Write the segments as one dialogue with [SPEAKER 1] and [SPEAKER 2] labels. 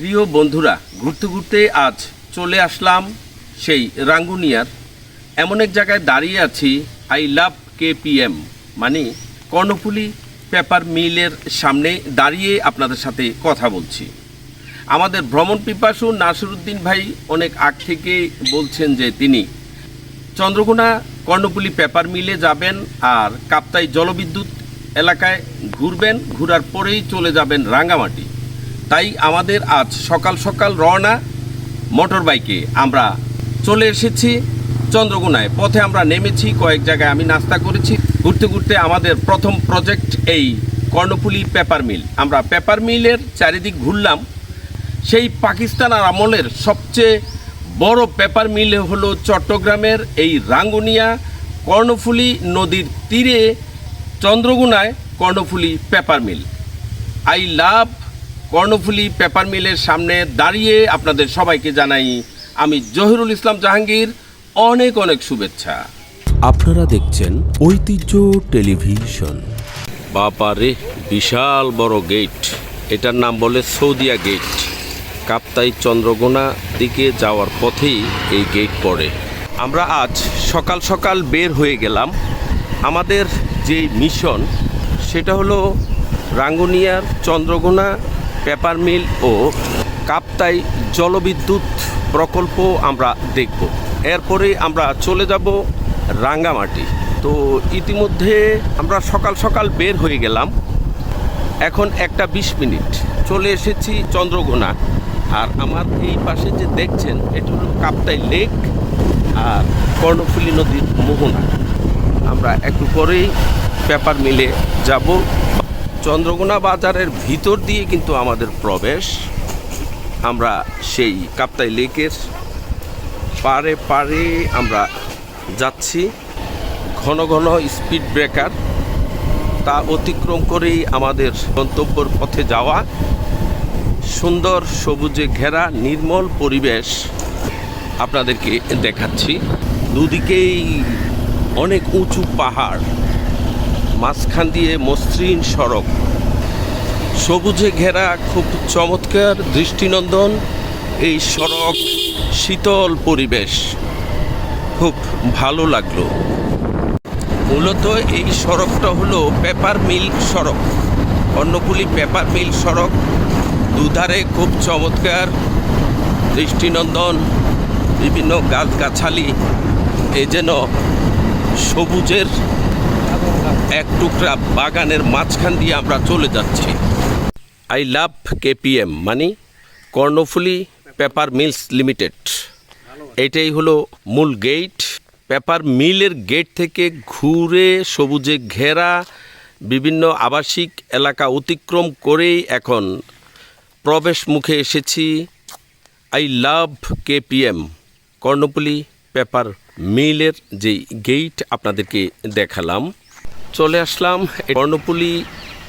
[SPEAKER 1] প্রিয় বন্ধুরা, ঘুরতে ঘুরতে আজ চলে আসলাম সেই রাঙ্গুনিয়ার। এমন এক জায়গায় দাঁড়িয়ে আছি আই লাভ কেপিএম মানে কর্ণফুলি পেপার মিলের সামনে দাঁড়িয়ে আপনাদের সাথে কথা বলছি। আমাদের ভ্রমণ পিপাসু নাসিরুদ্দিন ভাই অনেক আগ থেকে বলছেন যে তিনি চন্দ্রকোনা কর্ণপুলি পেপার মিলে যাবেন আর কাপ্তাই জলবিদ্যুৎ এলাকায় ঘুরবেন, ঘোরার পরেই চলে যাবেন রাঙ্গামাটি। তাই আমাদের আজ সকাল সকাল রওনা মোটর বাইকে আমরা চলে এসেছি চন্দ্রকোনায়। পথে আমরা নেমেছি, কয়েক জায়গায় আমি নাস্তা করেছি। ঘুরতে ঘুরতে আমাদের প্রথম প্রজেক্ট এই কর্ণফুলি পেপার মিল আমরা পেপার মিলের চারিদিক ঘুরলাম। সেই পাকিস্তান আর আমলের সবচেয়ে বড় পেপার মিল হলো চট্টগ্রামের এই রাঙ্গুনিয়া কর্ণফুলি নদীর তীরে চন্দ্রগুনায় Karnaphuli paper mill I love Karnaphuli paper মিলের সামনে দাঁড়িয়ে আপনাদের সবাইকে জানাই আমি জহিরুল ইসলাম জাহাঙ্গীর অনেক অনেক শুভেচ্ছা।
[SPEAKER 2] আপনারা দেখছেন ঐতিহ্য টেলিভিশন।
[SPEAKER 1] বাপারে বিশাল বড় গেট। এটার নাম বলে সৌদিয়া গেট। কাপ্তাই চন্দ্রগোনা দিকে যাওয়ার পথেই এই গেট পড়ে। আমরা আজ সকাল সকাল বের হয়ে গেলাম। আমাদের যে মিশন সেটা হলো রাঙ্গুনিয়ার চন্দ্রগোনা পেপার মিল ও কাপ্তাই জলবিদ্যুৎ প্রকল্প আমরা দেখব। এরপরে আমরা চলে যাব রাঙ্গামাটি। তো ইতিমধ্যে আমরা সকাল সকাল বের হয়ে গেলাম। এখন একটা বিশ মিনিট। চলে এসেছি চন্দ্রগোনা আর আমার এই পাশে যে দেখছেন, এটা হলো কাপ্তাই লেক আর কর্ণফুলী নদীর মোহনা। আমরা একটু পরেই পেপার মিলে যাব। চন্দ্রগোনা বাজারের ভিতর দিয়ে কিন্তু আমাদের প্রবেশ। আমরা সেই কাপ্তাই লেকের পারে পারে আমরা যাচ্ছি। ঘন ঘন স্পিড ব্রেকার, তা অতিক্রম করেই আমাদের গন্তব্যর পথে যাওয়া। সুন্দর সবুজে ঘেরা, নির্মল পরিবেশ আপনাদেরকে দেখাচ্ছি। দুদিকেই অনেক উঁচু পাহাড়। মাঝখান দিয়ে মসৃণ সড়ক। সবুজে ঘেরা খুব চমৎকার দৃষ্টিনন্দন, এই সড়ক শীতল পরিবেশ। খুব ভালো লাগল। মূলত এই সড়কটা হলো পেপার মিল সড়ক। কর্ণফুলি পেপার মিল সড়ক। দুধারে খুব চমৎকার দৃষ্টিনন্দন, বিভিন্ন গাছগাছালি। এ যেন সবুজের এক টুকরা বাগানের মাঝখান দিয়ে আমরা চলে যাচ্ছি। আই লাভ কেপিএম মানে কর্ণফুলি পেপার মিলস লিমিটেড। এটাই হলো মূল গেট পেপার মিলের গেট থেকে ঘুরে সবুজে ঘেরা বিভিন্ন আবাসিক এলাকা অতিক্রম করেই এখন প্রবেশ মুখে এসেছি। I love K P M Karnaphuli paper মিলের যে গেট আপনাদেরকে দেখালাম। চলে আসলাম এই কর্ণপল্লী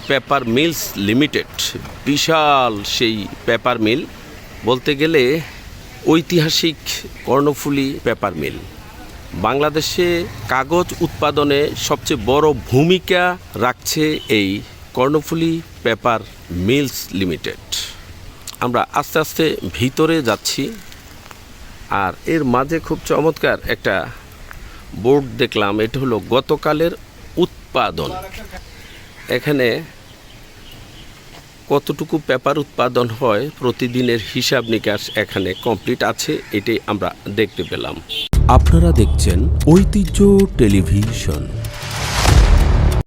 [SPEAKER 1] পেপার মিলস লিমিটেড। বিশাল সেই পেপার মিল। বলতে গেলে ঐতিহাসিক কর্ণফুলি পেপার মিল। বাংলাদেশে কাগজ উৎপাদনে সবচেয়ে বড় ভূমিকা রাখছে এই কর্ণফুলি পেপার মিলস লিমিটেড। আমরা আস্তে আস্তে ভিতরে যাচ্ছি। আর এর মাঝে খুব চমৎকার একটা বোর্ড দেখলাম। এটা হলো গতকালের উৎপাদন। এখানে কতটুকু পেপার উৎপাদন হয় প্রতিদিনের হিসাব নিকাশ এখানে কমপ্লিট আছে, এটাই আমরা দেখতে পেলাম।
[SPEAKER 2] আপনারা দেখছেন ঐতিহ্য টেলিভিশন।